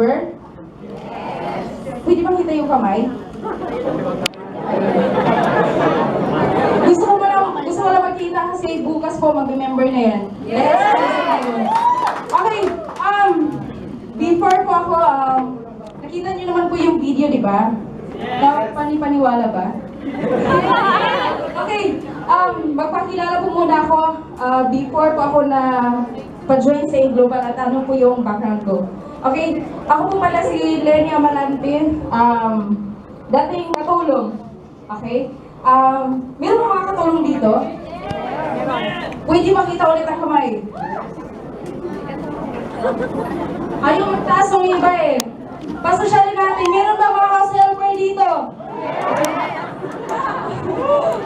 pa member? Pwede bang kita yung kamay? Gusto ko lang, gusto ko lang magkita kasi bukas po mag-member na yan. Yes! Okay, um, before po ako, um, nakita niyo naman po yung video, di ba? Na panipaniwala ba? Okay, um, magpakilala po muna ako uh, before po ako na pa-join sa global at ano po yung background ko. Okay, ako po pala si Lenny Amalante, um, dating katulong. Okay, um, meron mga katulong dito. Pwede makita ulit ang kamay. Ayaw magtaas ng iba eh. Pasosyalin natin, meron ba mga ka-selfer dito?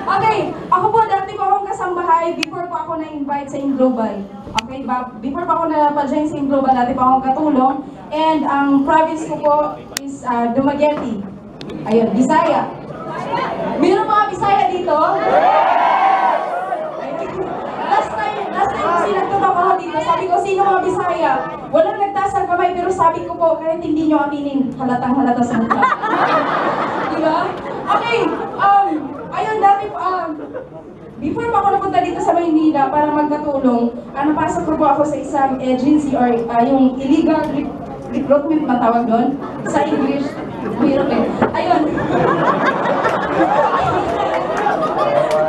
Okay, ako po dati po akong kasambahay before po ako na-invite sa Global. Okay, ba before pa ako na-join sa Global, dati po akong katulong. And ang province ko po is uh, Dumaguete. Ayun, Bisaya. Meron mga Bisaya dito? last time, last time kasi nagtatapa ako dito, sabi ko, sino mga Bisaya? Walang nagtaas ng kamay, pero sabi ko po, kahit hindi nyo aminin, halatang halata sa mukha. Di ba? Okay, um, ayun, dati um, before pa ako napunta dito sa Maynila para magkatulong, uh, napasok ko po ako sa isang agency or uh, yung illegal re- recruitment ba tawag doon? Sa English, mahirap eh. Ayun.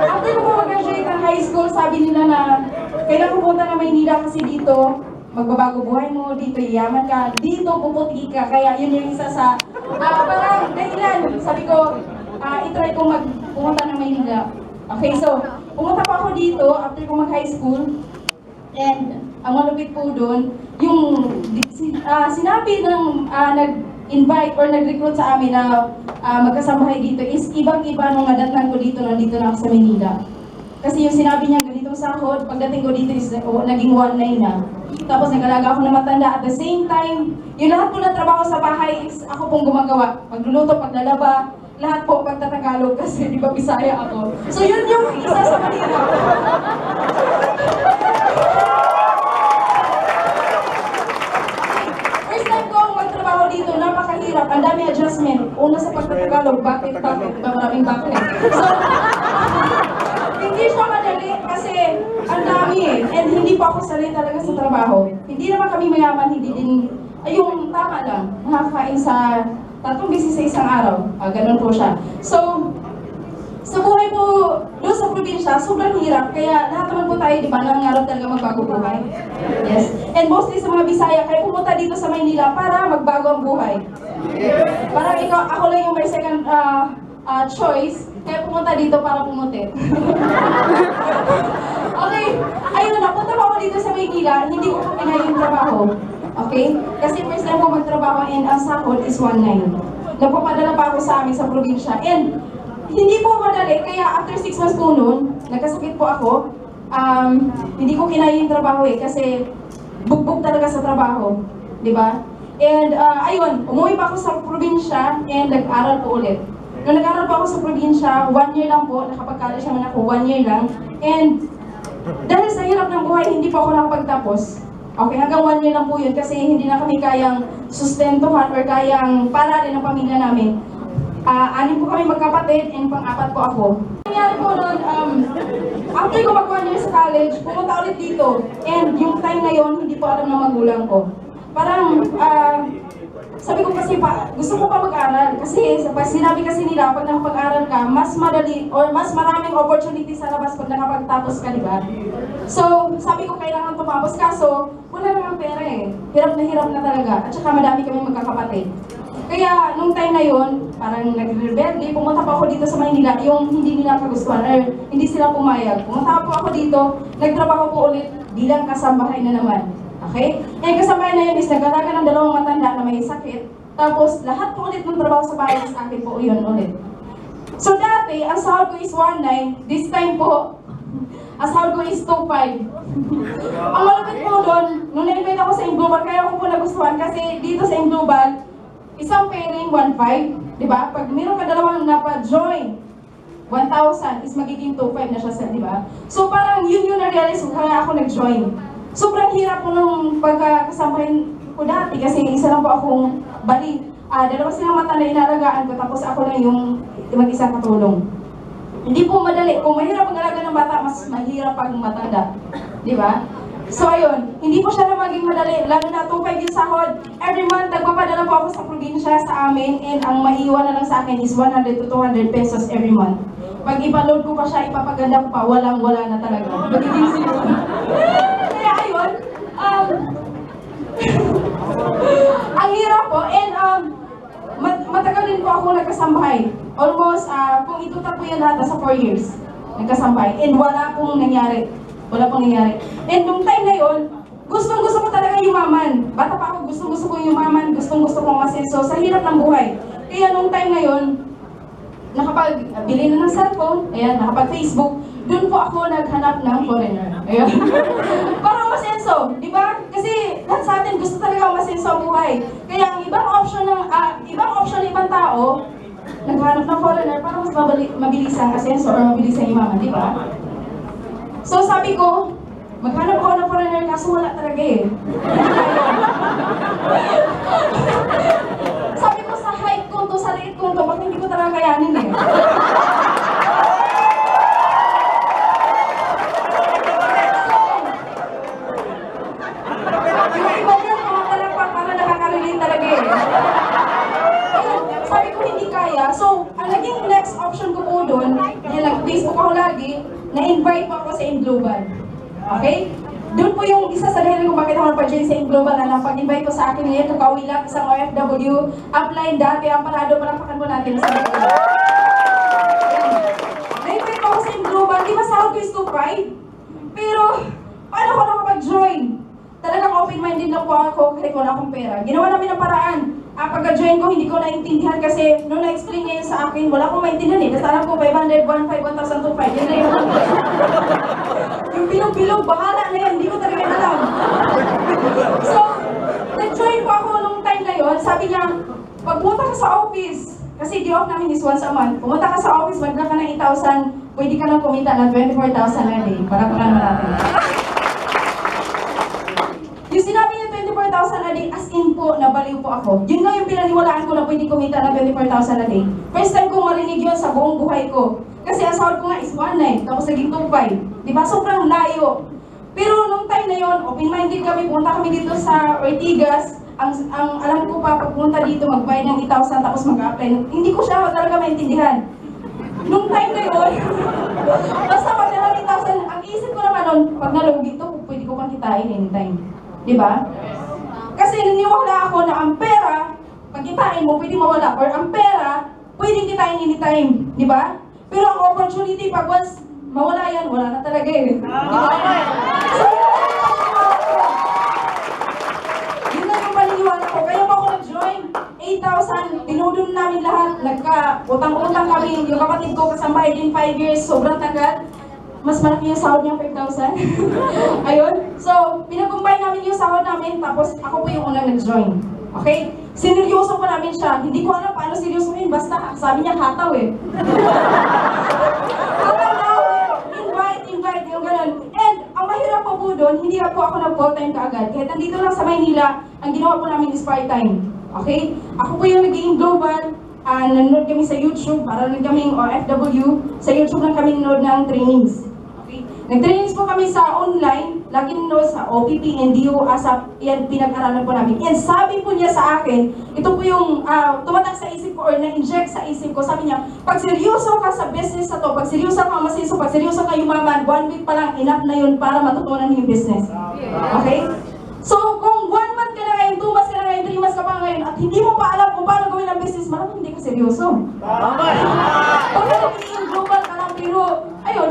After ko po mag-graduate ng high school, sabi nila na kailan pupunta na Maynila kasi dito, magbabago buhay mo, dito yaman ka, dito puputi ka. Kaya yun yung isa sa, ah parang dahilan. Sabi ko, ah itry ko mag pumunta ng Maynila. Okay, so, pumunta pa ako dito after ko mag-high school. And ang malupit po doon, yung ah, sinabi ng ah, nag-invite or nag-recruit sa amin na ah, magkasambahay dito is ibang-iba nung nadatnan ko dito, nandito na ako sa Manila. Kasi yung sinabi niya ganitong sahod, pagdating ko dito is oh, naging 1.9 na. Tapos nagalaga ako na matanda. At the same time, yung lahat po na trabaho sa bahay is ako pong gumagawa. Pagluluto, paglalaba, lahat po pagtatagalog kasi di ba Bisaya ako. So yun yung isa sa Manila. First time ko magtrabaho dito, napakahirap. Ang dami adjustment. Una sa pagtatagalog, bakit, bakit, ba maraming bakit. So, hindi siya madali kasi ang dami eh. And hindi pa ako sanay talaga sa trabaho. Hindi naman kami mayaman, hindi din, ay yung tama lang, nakakain sa tatlong beses sa isang araw. Ah, ganun po siya. So, sa buhay po, doon sa probinsya, sobrang hirap. Kaya lahat naman po tayo, di ba, nangangarap talaga magbago buhay. Yes. And mostly sa mga Bisaya, kaya pumunta dito sa Maynila para magbago ang buhay. Parang ikaw, ako lang yung may second ah, ah, choice, kaya pumunta dito para pumuti. okay, ayun, napunta pa ako dito sa Maynila, hindi ko pinay yung trabaho. Okay? Kasi first time ko magtrabaho and ang sahod is 1.9. Nagpapadala pa ako sa amin sa probinsya. And hindi po madali, kaya after 6 months po noon, nagkasakit po ako. Um, hindi ko kinaya yung trabaho eh, kasi bugbog talaga sa trabaho. Di ba? And uh, ayun, umuwi pa ako sa probinsya and nag-aral po ulit. Nung nag-aral po ako sa probinsya, one year lang po, nakapag-college naman ako, one year lang. And dahil sa hirap ng buhay, hindi po ako nakapagtapos. Okay, hanggang one year lang po yun kasi hindi na kami kayang sustentuhan or kayang paralin ng pamilya namin. Ah, anim po kami magkapatid and pang-apat po ako. Nangyari po noon, um, after ko mag one year sa college, pumunta ulit dito. And yung time na yon hindi po alam ng magulang ko. Parang, ah, sabi ko kasi pa, gusto ko pa mag-aral. Kasi sinabi kasi nila, pag nakapag-aral ka, mas madali or mas maraming opportunity sa labas pag nakapagtapos ka, di ba? So, sabi ko kailangan tumapos kaso wala namang pera eh. Hirap na hirap na talaga. At saka madami kami magkakapatid. Kaya nung time na yon, parang nagre-rebelde, pumunta pa ako dito sa Maynila, yung hindi nila kagustuhan, or hindi sila pumayag. Pumunta po ako dito, nagtrabaho po ulit bilang kasambahay na naman. Okay? Eh, kasambahay na yun is nag-alaga ng dalawang matanda na may sakit. Tapos, lahat po ulit ng trabaho sa bahay is akin po yun ulit. So dati, ang sahod ko is 1.9. This time po, Sahod ko is 2.5. Ang malapit po doon, nung na-invite ako sa Inglobal, kaya ako po nagustuhan kasi dito sa Inglobal, isang pairing 1.5, di ba? Pag meron ka dalawang napa-join, 1,000 is magiging 2.5 na siya sa, di ba? So parang yun yung na-realize ko kaya ako nag-join. Sobrang hirap po nung pagkakasampahin ko dati kasi isa lang po akong bali. Ah, dalawa silang mata na inalagaan ko tapos ako lang yung mag-isang katulong. Hindi po madali. Kung mahirap mag-alaga ng bata, mas mahirap pag matanda. Di ba? So ayun, hindi po siya na maging madali, lalo na 2.5 yung sahod. Every month, nagpapadala po ako sa probinsya sa amin and ang maiiwan na lang sa akin is 100 to 200 pesos every month. Pag ipaload ko pa siya, ipapaganda ko pa, walang wala na talaga. Magiging zero. Kaya ayun, um, ang hirap po and matagal din po ako nagkasambahay. Almost, ah, kung itutak po yan lahat, nasa 4 years nagkasambahay. And wala pong nangyari. Wala pong nangyari. And nung time na yon, gustong gusto ko talaga yumaman. Bata pa ako, gustong gusto ko yumaman, gustong gusto kong masenso sa hirap ng buhay. Kaya nung time na yon, nakapag-bili na ng cellphone, ayan, nakapag-Facebook, doon po ako naghanap ng foreigner. Ayan. Parang masenso, di ba? Kasi lahat sa atin gusto talaga masenso ang buhay. Kaya ang ibang option ng, ah, ibang option ng ibang tao, naghanap ng foreigner para mas mabali, mabilis ang asenso or mabilis ang imaman, di ba? So sabi ko, maghanap ako ng foreigner kaso wala talaga eh. Sabi ko sa height ko to, sa liit ko to, bakit hindi ko talaga kayanin eh. Yung iba yan, mga kalakpak, para nakaka-relate talaga eh. Ayun, Sabi ko hindi kaya. So, ang naging next option ko po doon, yan nag-Facebook ako lagi, na-invite po ako sa Inglobal. Okay? Doon po yung isa sa dahilan kung bakit ako napag-join sa Inglobal na napag-invite ko sa akin ngayon, kakawi lang isang OFW, upline dati, ang parado, palakpakan po natin sa. Na-invite ko ako sa Inglobal, di ba sahod ko is 2.5? Pero, paano ako nakapag-join? Talagang open-minded lang po ako kahit wala akong pera. Ginawa namin ang paraan. Ah, pagka-join ko, hindi ko naintindihan kasi nung na-explain niya yun sa akin, wala akong maintindihan eh. Basta alam ko 500, 1,500, 1,025. Yan na yun. yung bilog-bilog, bahala na yan. Hindi ko talaga alam. So, nag-join po ako nung time na yon. Sabi niya, pagpunta ka sa office, kasi di off namin is once a month. Pumunta ka sa office, magla ka ng 8,000, pwede ka lang kumita ng 24,000 a day. Para pa naman natin. 18 po, nabaliw po ako. Yun lang yung pinaniwalaan ko na pwede kumita na 24,000 a day. First time kong marinig yun sa buong buhay ko. Kasi ang sahod ko nga is 1.9, tapos naging 2.5. Di ba? Sobrang layo. Pero nung time na yon, open-minded kami, pumunta kami dito sa Ortigas. Ang, ang alam ko pa, pagpunta dito, magbayad ng 8,000 tapos mag-apply. Hindi ko siya talaga maintindihan. Nung time na yun, basta pag na 8,000, ang isip ko naman nun, pag nalugi to, pwede ko pang kitain anytime. Di ba? Kasi naniwala ako na ang pera, pag kitain mo, pwede mawala. Or ang pera, pwede kitain anytime. Di ba? Pero ang opportunity, pag once mawala yan, wala na talaga eh. Di ba? So, yun na yung paniniwala ko. Kaya pa ako nag-join. 8,000, dinudun namin lahat. Nagka-utang-utang kami. Yung kapatid ko kasambahay din 5 years. Sobrang tagal. Mas malaki yung sahod niya, 5,000. Ayun. So, pinagumbay namin yung sahod namin. Tapos, ako po yung unang nag-join. Okay? Sineryoso pa namin siya. Hindi ko alam paano seryosohin. Basta, sabi niya, hataw eh. hataw daw. Invite, invite, yung ganun. And, ang mahirap po po doon, hindi po ako nag full-time kaagad. Kahit nandito lang sa Maynila, ang ginawa po namin is part-time. Okay? Ako po yung naging global. Ah, nanonood kami sa YouTube, para lang kaming OFW. Sa YouTube lang kami nanonood ng trainings. Nag-trainings po kami sa online, lagi nanonood sa OPP, NDO, ASAP, yan pinag-aralan po namin. And sabi po niya sa akin, ito po yung ah, tumatak sa isip ko or na-inject sa isip ko, sabi niya, pag seryoso ka sa business na to, pag seryoso ka masiso, pag seryoso ka yumaman, one week pa lang, enough na yun para matutunan yung business. Okay? So, kung one month ka na ngayon, two months ka na ngayon, three months ka pa ngayon, at hindi mo pa alam kung paano gawin ang business, malamang hindi ka seryoso. Pag naging global ka lang, pero, ayun,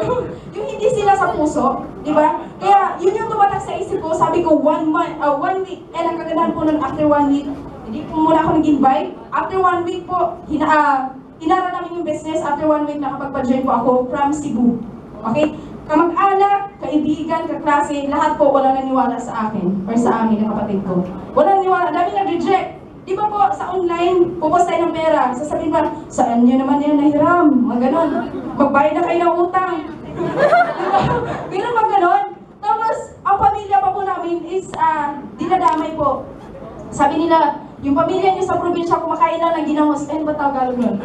yung hindi sila sa puso, di ba? Kaya, yun yung tumatak sa isip ko, sabi ko, one month, uh, one week, and ang kagandahan po nun, after one week, hindi po muna ako nag-invite. After one week po, hina, uh, inara namin yung business, after one week, nakapagpa-join po ako from Cebu. Okay? kamag-anak, kaibigan, kaklase, lahat po wala naniwala sa akin or sa amin, ng kapatid ko. Wala naniwala, dami nag-reject. Di ba po, sa online, pupost tayo ng pera, sasabihin pa, saan nyo naman yan nahiram? Mga ganon. Magbayad na kayo ng utang. Pero mga ganon. Tapos, ang pamilya pa po namin is, ah, dinadamay po. Sabi nila, yung pamilya niyo sa probinsya kumakain lang ng ginamos. Eh, ano ba Tagalog nun?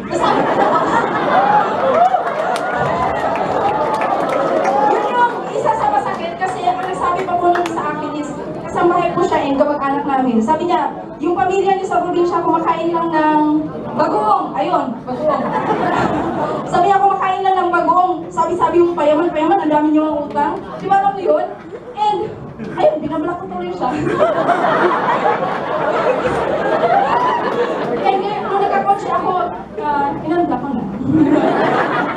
Yun yung isa sa masakit kasi ang nagsabi pa po nun sa akin is, kasambahay po siya and kamag-anak namin. Sabi niya, yung pamilya niyo sa probinsya kumakain lang ng bagoong. Ayun, bagoong. Sabi niya, kumakain lang ng bagoong. Sabi-sabi yung payaman, payaman, ang dami niyo ang utang. Di ba alam mo yun? And, ayun, binablock ko And ngayon, nung nagka-coach ako, uh, inanda ko na.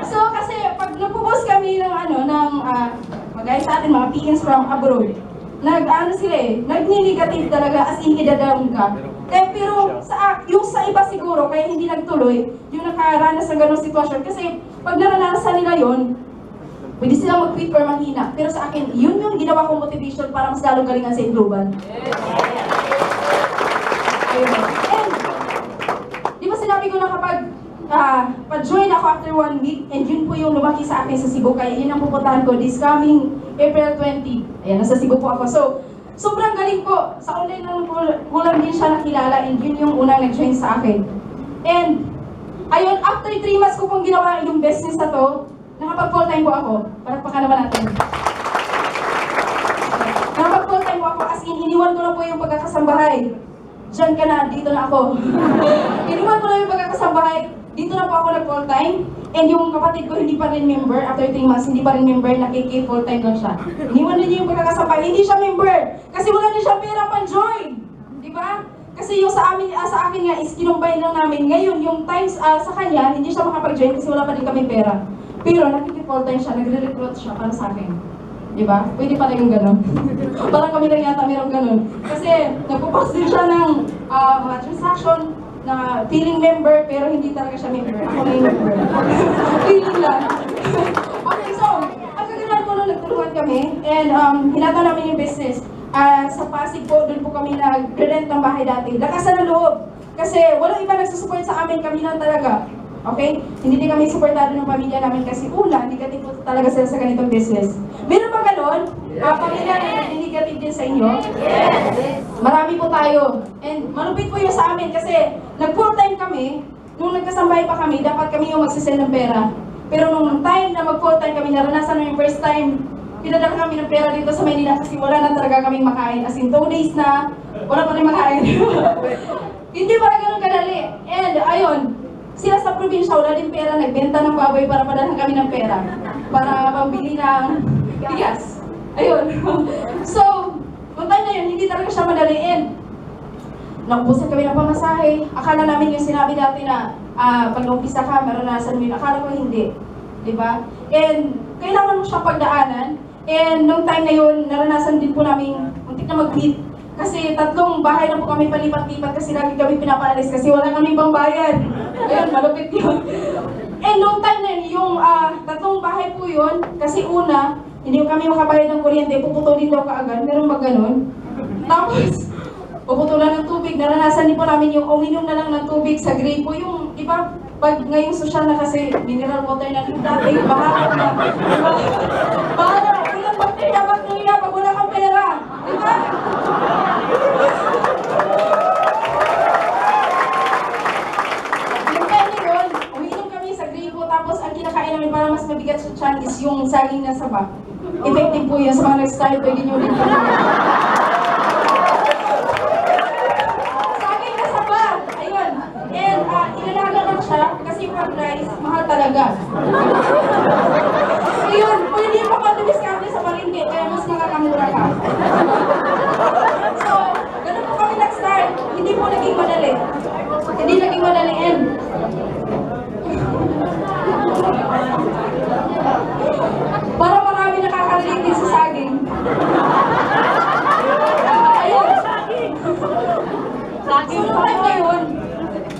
so, kasi pag nagpo-post kami ng ano, ng, uh, sa atin, mga PNs from abroad, nag, ano sila eh, nag-negative talaga, as in idadam ka. Kaya pero, sa, yung sa iba siguro, kaya hindi nagtuloy, yung nakaranas ng ganong sitwasyon. Kasi, pag naranasan nila yon pwede silang mag-quit or manghina. Pero sa akin, yun yung ginawa kong motivation para mas lalong galingan sa global. Sinabi ko na kapag ah, pa-join ako after one week, and yun po yung lumaki sa akin sa Cebu, kaya yun ang pupuntahan ko this coming April 20. Ayan, nasa Cebu po ako. So, sobrang galing po. Sa online lang po, ko lang din siya nakilala, and yun yung unang nag-join sa akin. And, ayun, after 3 months ko pong ginawa yung business na to, nakapag full time po ako. Palakpakan naman natin. Nakapag full time po ako, as in, iniwan ko na po yung pagkakasambahay. Diyan ka na, dito na ako. iniwan ko na yung pagkakasambahay, dito na po ako nag full time. And yung kapatid ko hindi pa rin member, after 3 months, hindi pa rin member, nakiki full time lang siya. Iniwan na niya yung pagkakasambahay, hindi siya member. Kasi wala din siya pera pang join. Di ba? Kasi yung sa amin, ah, sa akin nga is kinumbine lang namin. Ngayon, yung times ah, sa kanya, hindi siya makapag-join kasi wala pa din kami pera. Pero nakiki-full time siya, nagre-recruit siya para sa akin. Di ba? Pwede pala yung gano'n. Parang kami lang yata mayroong gano'n. Kasi nagpo-post din siya ng ah, mga transaction na feeling member pero hindi talaga siya member. Ako na yung member. feeling lang. okay, so, ang kaganahan ko nung nagtulungan kami and um, hinata namin yung business. Ah, sa Pasig po, doon po kami nag-rent ng bahay dati. Lakasan ng loob. Kasi walang iba nagsusupport sa amin, kami lang talaga. Okay? Hindi din kami supportado ng pamilya namin kasi una, negative talaga sila sa ganitong business. Meron ba ganon? Ah, pamilya na negative din sa inyo? Marami po tayo. And malupit po yun sa amin kasi nag-full time kami, nung nagkasambay pa kami, dapat kami yung magsisend ng pera. Pero nung time na mag-full time kami, naranasan namin first time, pinadala kami ng pera dito sa Maynila kasi wala na talaga kaming makain. As in, two days na, wala pa rin makain. Hindi pala ganun kadali. And ayun, sila sa probinsya, wala din pera, nagbenta ng baboy para padalhan kami ng pera. Para pambili ng bigas. Ayun. so, nung time na yun, hindi talaga siya madaliin. Nakubusan kami ng pamasahe. Akala namin yung sinabi dati na ah, pag naumpisa ka, maranasan mo yun. Akala ko hindi. Di ba? And kailangan mo siyang pagdaanan. And nung time na yun, naranasan din po namin muntik na mag-quit. Kasi tatlong bahay na po kami palipat-lipat kasi lagi kami pinapaalis kasi wala kami pang bayad. Ayun, malupit yun. And nung time na yun, yung ah, tatlong bahay po yun, kasi una, hindi kami makabayad ng kuryente, puputulin daw kaagad, meron ba ganun? Tapos, puputulan ng tubig, naranasan din po namin yung uminom na lang ng tubig sa gripo, yung iba, pag ngayong social na kasi mineral water na yung dati, bahala na. Diba? Bahala na, ilang bakterya, bakterya, pag wala kang pera. Diba? Yung time na yun, umiinom kami sa gripo, tapos ang kinakain namin mabigat sa tiyan is yung saging na saba. Effective po yun sa mga nag-start, pwede nyo rin po. Saging na saba! Ayun. And uh, inalaga lang siya kasi pag rice, mahal talaga. Ayun, pwede pa pa dumiskarte sa palengke, kaya mas nakakamura ka. So, ganun po kami nag-start. Hindi po naging madali. Hindi naging madali and para marami nakaka-relate din sa saging. Ayun. So, nung time na yun,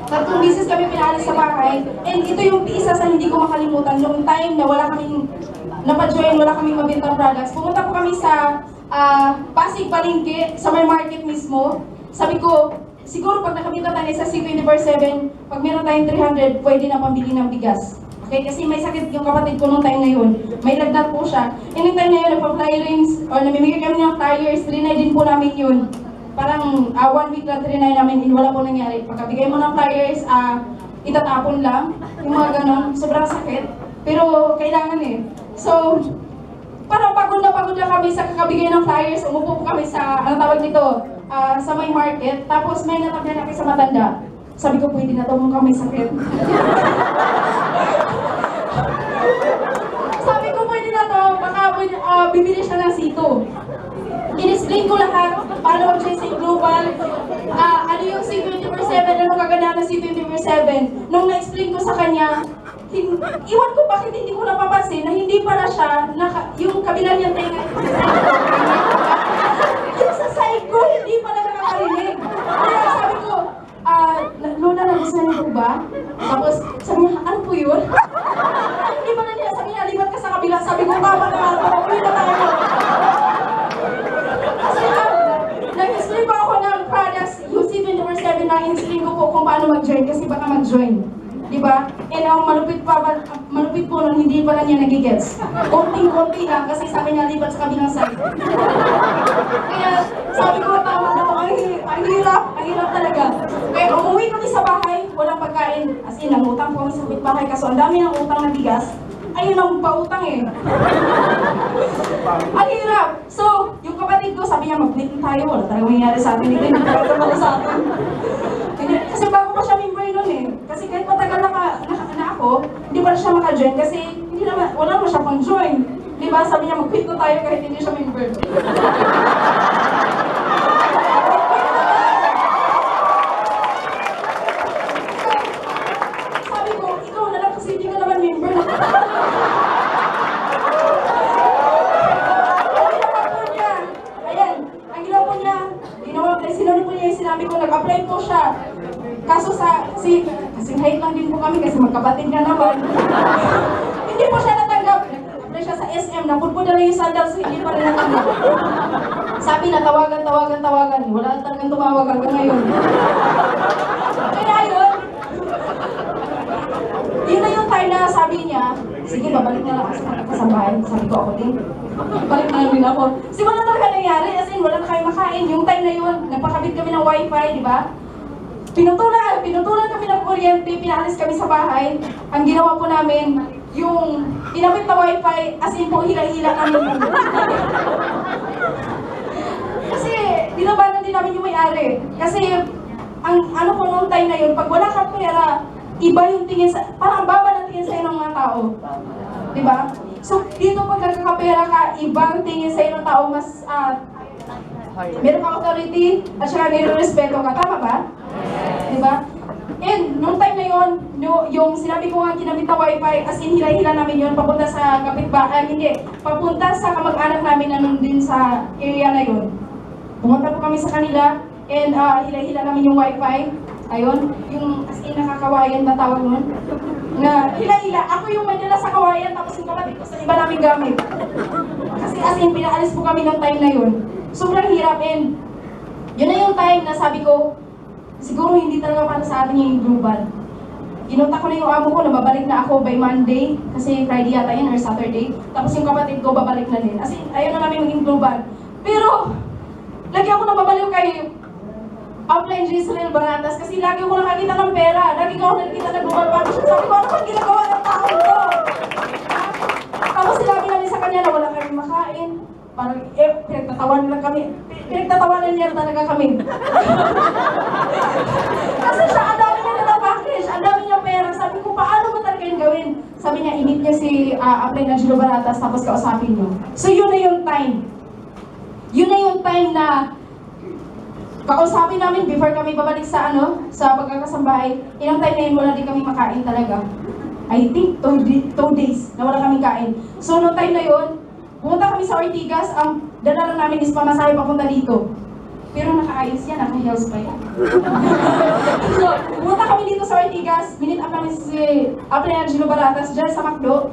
tatlong beses kami pinalis sa bahay. And ito yung isa sa hindi ko makalimutan. Nung time na wala kaming napajoin, wala kaming mabintang products. Pumunta po kami sa ah, Pasig Palengke, sa may market mismo. Sabi ko, siguro pag nakabita tayo sa C24-7, pag meron tayong 300, pwede na pambili ng bigas. Okay, kasi may sakit yung kapatid ko nung time na yun. May lagnat po siya. And yung time na yun, nagpa-flyrings, or namimigay kami ng flyers, trinay din po namin yun. Parang ah, one week lang trinay namin, and wala po nangyari. Pagkabigay mo ng flyers, ah, itatapon lang. Yung mga ganon, sobrang sakit. Pero kailangan eh. So, parang pagod na pagod na kami sa kakabigay ng flyers. Umupo po kami sa, ano tawag dito, ah, sa may market. Tapos may natabyan kami sa matanda. Sabi ko, pwede na to kung kami sakit. Sabi ko, pwede na to, baka ah, bibili siya ng sito. In-explain ko lahat, paano sa Global, ah, ano yung C24-7, ano kagandahan ng C24-7. Nung na-explain ko sa kanya, hin- iwan ko bakit hindi ko napapansin na hindi pala siya, naka, yung kabila niyang tenga, yung sa side ko, hindi pala nakakarinig. Kaya sabi ko, ah, Lola, nagustuhan niyo ba? Tapos sabi niya, ano po yun? Hindi pa na niya, sabi niya, libat ka sa kabila. Sabi ko, tama na na tayo. Kasi ah, nag-explain pa ako ng products, yung C24-7 na in-explain ko po kung paano mag-join kasi baka mag-join. Di ba? And ang malupit pa, malupit po nun, hindi pala niya nagigets. Konting-konti lang kasi sabi niya libat sa kabilang side. Kaya sabi ko, tama na ako, ang, ang hirap, ang hirap talaga. Kaya umuwi kami sa bahay, walang pagkain. As in, nangutang po kami sa bahay kaso ang dami ng utang na bigas. Ayun ang pautang eh. Ang hirap. So, yung kapatid ko, sabi niya, mag-meeting tayo. Wala talagang mangyayari sa atin. Hindi na talaga ako sa atin. Kasi bago pa siya member nun eh. Kasi kahit matagal na, ka, na, ako, hindi pa siya maka-join kasi hindi naman, wala naman siya pang join. Di ba? Sabi niya, mag-quit na tayo kahit hindi siya member. Sabi ko, ikaw na lang kasi hindi ka naman member. Ang ginawa po niya, ayan, ang ginawa po niya, ginawa, eh, sinunod po niya yung sinabi ko, nag-apply po siya. Kaso sa, kasi, kasi height lang din po kami kasi magkapatid nga naman. hindi po siya natanggap. Nag-apply siya sa SM, napulpo na yung sandals, hindi pa rin natanggap. Sabi na tawagan, tawagan, tawagan. Wala talagang tumawag hanggang ngayon. Kaya yun, yun na yung time na sabi niya, sige, babalik na lang ako sa kasambahay. Sabi ko ako din. Balik na lang din ako. Kasi wala talaga nangyari. As in, wala na kayo makain. Yung time na yun, nagpakabit kami ng wifi, di ba? Pinutulan, pinutulan kami ng kuryente, pinaalis kami sa bahay. Ang ginawa po namin, yung inabit na wifi, as in po, hila-hila kami. Kasi, dinabanan din namin yung may-ari. Kasi, ang ano po nung time na yun, pag wala kang pera, iba yung tingin sa, parang ang baba ng tingin sa'yo ng mga tao. Di ba? So, dito pag nagkakapera ka, ibang tingin sa'yo ng tao, mas, ah, meron kang authority, at saka nire-respeto ka. Tama ba? Di ba? And, nung time na yun, no, yung sinabi ko nga kinabit na wifi, as in hila-hila namin yun, papunta sa kapitbahay, hindi, papunta sa kamag-anak namin na nandun sa area na yun. Pumunta po kami sa kanila, and ah, hila-hila namin yung wifi. Ayun, yung as in nakakawayan na tawag nun. Na hila-hila, ako yung may dala sa kawayan, tapos yung kapatid ko sa iba namin gamit. Kasi as in, pinaalis po kami ng time na yun. Sobrang hirap and yun na yung time na sabi ko, siguro hindi talaga para sa atin yung global. Inunta ko na yung amo ko na babalik na ako by Monday, kasi Friday yata yun or Saturday. Tapos yung kapatid ko babalik na din. As in, ayaw na namin maging global. Pero, lagi ako nababaliw kay Upline Gisrael Baratas kasi lagi ko nakakita ng pera. Lagi ko nakikita ng global partnership. Sabi ko, ano bang ginagawa ng tao to? Tapos sinabi namin sa kanya na wala kami makain. Parang, eh, pinagtatawanan lang kami. Pi- Pinagtatawanan niya talaga kami. Kasi siya, ang dami niya na package, ang dami niya pera. Sabi ko, paano mo talaga yung gawin? Sabi niya, init niya si uh, Apply Angelo Baratas, tapos kausapin niyo. So yun na yung time. Yun na yung time na Kakausapin namin before kami babalik sa ano, sa pagkakasambahay, ilang time na yun wala din kami makain talaga. I think two, two days na wala kami kain. So, no time na yun, pumunta kami sa Ortigas, ang dala lang namin is pamasahe papunta dito. Pero nakaayos yan, naka-heels pa yan. so, pumunta kami dito sa Ortigas, minute up namin si Apre Angelo Baratas dyan sa McDo.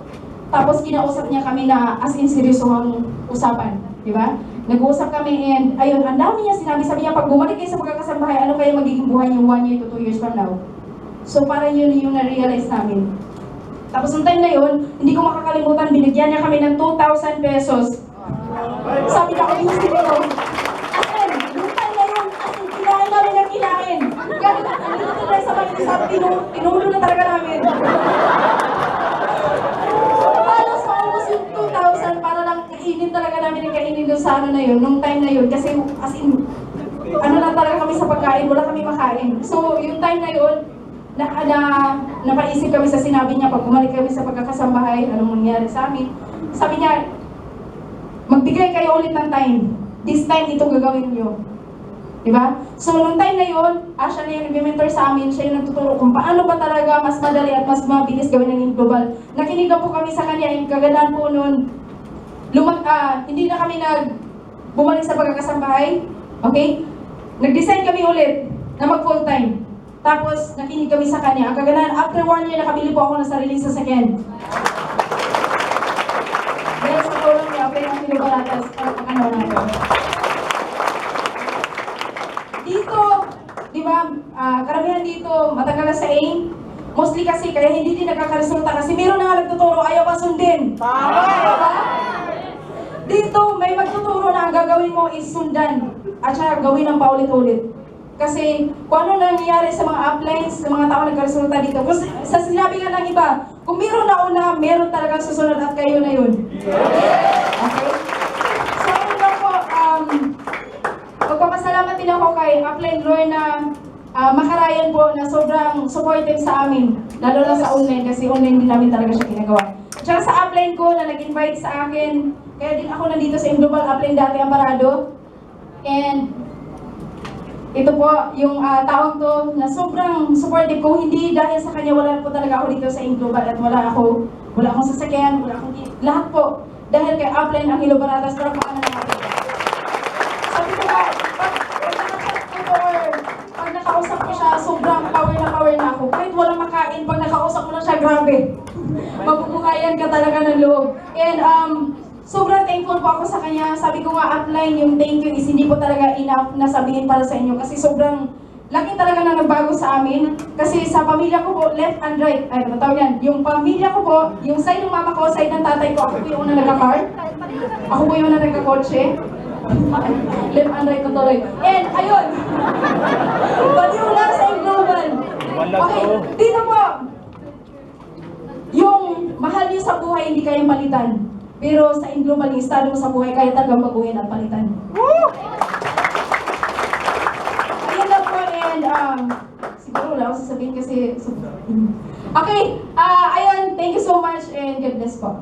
Tapos kinausap niya kami na as in seryosohang usapan, di ba? Nag-uusap kami and ayun, ang dami niya sinabi. Sabi niya, pag bumalik kayo sa pagkakasambahay, ano kaya magiging buhay niyo one year to two years from now? So parang yun yung na-realize namin. Tapos nung time na yun, hindi ko makakalimutan, binigyan niya kami ng 2,000 pesos. Sabi niya, ayusin mo. As in, nung time na yun, as in, kinain namin ng kinain. Ganun, andito na tayo sa bahay, sa tinu- tinulo na talaga namin. Halos maubos yung 2,000 para lang kainin talaga namin yung kainin doon sa ano na yun, nung time na yun. Kasi as in, ano lang talaga kami sa pagkain, wala kami makain. So, yung time na yun, na, na, napaisip kami sa sinabi niya pag bumalik kami sa pagkakasambahay, anong mangyari sa amin. Sabi niya, magbigay kayo ulit ng time. This time, ito gagawin niyo. Diba? So, nung time na yun, ah, siya na yung nag-mentor sa amin, siya yung nagtuturo kung paano ba talaga mas madali at mas mabilis gawin ng global. Nakinig po kami sa kanya, yung kagandaan po nun, lumag, ah, hindi na kami nag bumalik sa pagkakasambahay. Okay? Nag-design kami ulit na mag full time. Tapos, nakinig kami sa kanya. Ang kagandaan, after one year, nakabili po ako ng sarili sa second. Dahil sa tulong niya, okay ang pinabalatas para pagkanawa natin. Dito, di ba, ah, karamihan dito, matagal na sa AIM. Mostly kasi, kaya hindi din nagkakaresulta kasi meron na nga nagtuturo, ayaw pa sundin. Diba? Dito, may magtuturo na ang gagawin mo is sundan. At saka gawin ng paulit-ulit. Kasi kung ano nangyayari sa mga uplines, sa mga tao nagkaresulta dito. Kasi sa sinabi nga ng iba, kung meron na una, meron talagang susunod at kayo na yun. Okay? So, yun lang po, um, Magpapasalamat din ako kay Upline Lorna uh, Makarayan po na sobrang supportive sa amin. Lalo na sa online kasi online din namin talaga siya ginagawa. At saka sa upline ko na nag-invite sa akin, kaya din ako nandito sa Global Upline dati Amparado. And ito po, yung ah, taong to na sobrang supportive. Kung hindi dahil sa kanya, wala po talaga ako dito sa Global at wala ako, wala akong sasakyan, wala akong, lahat po. Dahil kay Upline ang Hilo Baratas, pero pa natin. Sabi ko nga, pag, ko nakausap ko siya, sobrang power na power na ako. Kahit walang makain, pag nakausap mo na siya, grabe. Mabubuhayan ka talaga ng loob. And um, sobrang thankful po ako sa kanya. Sabi ko nga, upline yung thank you is hindi po talaga enough na sabihin para sa inyo. Kasi sobrang laki talaga na nagbago sa amin. Kasi sa pamilya ko po, left and right, ay, ano tawag yan? Yung pamilya ko po, yung side ng mama ko, side ng tatay ko, ako po yung una nagka-car. Ako po yung una nagka-kotse. Left and right na tuloy. And ayun, baliw lang sa global. Okay, dito po, yung mahal niyo sa buhay hindi kayang palitan. Pero sa yung estado sa buhay, kaya talagang baguhin at palitan. Ayun lang po, and um, siguro wala akong sasabihin kasi... Okay, ah ayun, thank you so much and God bless po.